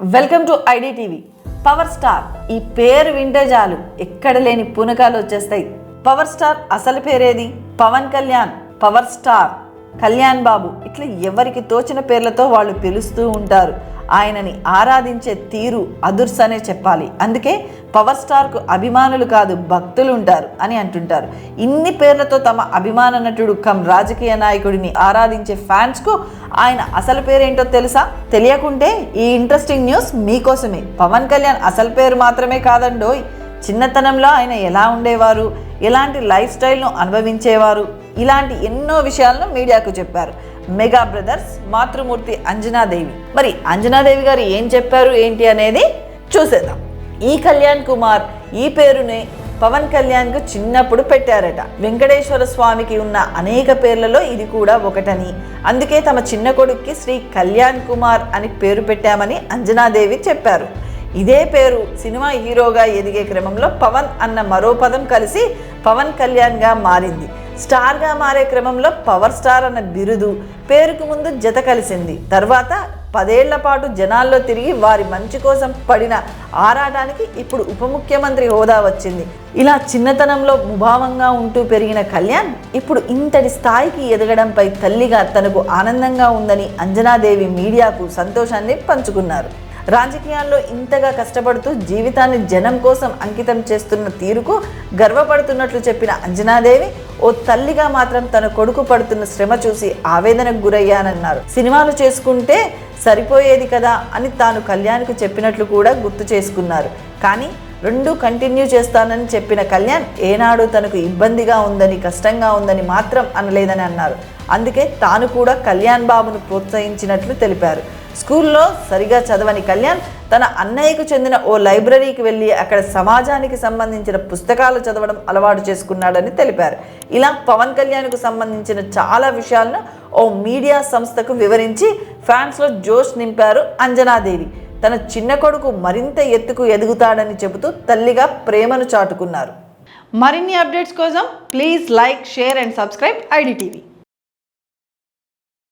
Welcome to ID TV power star ఈ పేరు వింటే చాలు. ఎక్కడ లేని పునకాలు వచ్చేస్తాయి. పవర్ స్టార్ అసలు పేరేది? Pawan Kalyan power star. Kalyan Babu ఇట్లా ఎవరికి తోచిన పేర్లతో వాళ్ళు పిలుస్తూ ఉంటారు. ఆయనని ఆరాధించే తీరు అదుర్స్ అనే చెప్పాలి. అందుకే పవర్ స్టార్కు అభిమానులు కాదు భక్తులు ఉంటారు అని అంటుంటారు. ఇన్ని పేర్లతో తమ అభిమాన నటుడు కమ్ రాజకీయ నాయకుడిని ఆరాధించే ఫ్యాన్స్కు ఆయన అసలు పేరేంటో తెలుసా? తెలియకుంటే ఈ ఇంట్రెస్టింగ్ న్యూస్ మీకోసమే. పవన్ కళ్యాణ్ అసలు పేరు మాత్రమే కాదండోయ్. చిన్నతనంలో ఆయన ఎలా ఉండేవారు? ఎలాంటి లైఫ్ స్టైల్ను అనుభవించేవారు? ఇలాంటి ఎన్నో విషయాలను మీడియాకు చెప్పారు. మెగా బ్రదర్స్ మాతృమూర్తి అంజనాదేవి. మరి అంజనాదేవి గారు ఏం చెప్పారు ఏంటి అనేది చూసేద్దాం. ఈ కళ్యాణ్ కుమార్ ఈ పేరుని పవన్ కళ్యాణ్కు చిన్నప్పుడు పెట్టారట. వెంకటేశ్వర స్వామికి ఉన్న అనేక పేర్లలో ఇది కూడా ఒకటని. అందుకే తమ చిన్న కొడుక్కి శ్రీ కళ్యాణ్ కుమార్ అని పేరు పెట్టామని అంజనాదేవి చెప్పారు. ఇదే పేరు సినిమా హీరోగా ఎదిగే క్రమంలో పవన్ అన్న మరో పదం కలిసి పవన్ కళ్యాణ్గా మారింది. స్టార్గా మారే క్రమంలో పవర్ స్టార్ అన్న బిరుదు పేరుకు ముందు జత కలిసింది. తర్వాత పదేళ్ళ పాటు జనాల్లో తిరిగి వారి మంచి కోసం పడిన ఆరాటానికి ఇప్పుడు ఉప ముఖ్యమంత్రి హోదా వచ్చింది. ఇలా చిన్నతనంలో ముభావంగా ఉంటూ పెరిగిన కళ్యాణ్ ఇప్పుడు ఇంతటి స్థాయికి ఎదగడంపై తల్లిగా తనకు ఆనందంగా ఉందని అంజనాదేవి మీడియాకు సంతోషాన్ని పంచుకున్నారు. రాజకీయాల్లో ఇంతగా కష్టపడుతూ జీవితాన్ని జనం కోసం అంకితం చేస్తున్న తీరుకు గర్వపడుతున్నట్లు చెప్పిన అంజనాదేవి ఓ తల్లిగా మాత్రం తన కొడుకు పడుతున్న శ్రమ చూసి ఆవేదనకు గురయ్యానన్నారు. సినిమాలు చేసుకుంటే సరిపోయేది కదా అని తాను కళ్యాణ్కు చెప్పినట్లు కూడా గుర్తు చేసుకున్నారు. కానీ రెండు కంటిన్యూ చేస్తానని చెప్పిన కళ్యాణ్ ఏనాడు తనకు ఇబ్బందిగా ఉందని కష్టంగా ఉందని మాత్రం అనలేదని అన్నారు. అందుకే తాను కూడా కళ్యాణ్ బాబును ప్రోత్సహించినట్లు తెలిపారు. స్కూల్లో సరిగా చదవని కళ్యాణ్ తన అన్నయ్యకు చెందిన ఓ లైబ్రరీకి వెళ్ళి అక్కడ సమాజానికి సంబంధించిన పుస్తకాలు చదవడం అలవాటు చేసుకున్నాడని తెలిపారు. ఇలా పవన్ కళ్యాణ్కు సంబంధించిన చాలా విషయాలను ఓ మీడియా సంస్థకు వివరించి ఫ్యాన్స్లో జోష్ నింపారు అంజనాదేవి. తన చిన్న కొడుకు మరింత ఎత్తుకు ఎదుగుతాడని చెబుతూ తల్లిగా ప్రేమను చాటుకున్నారు. మరిన్ని అప్డేట్స్ కోసం please like share and subscribe ID TV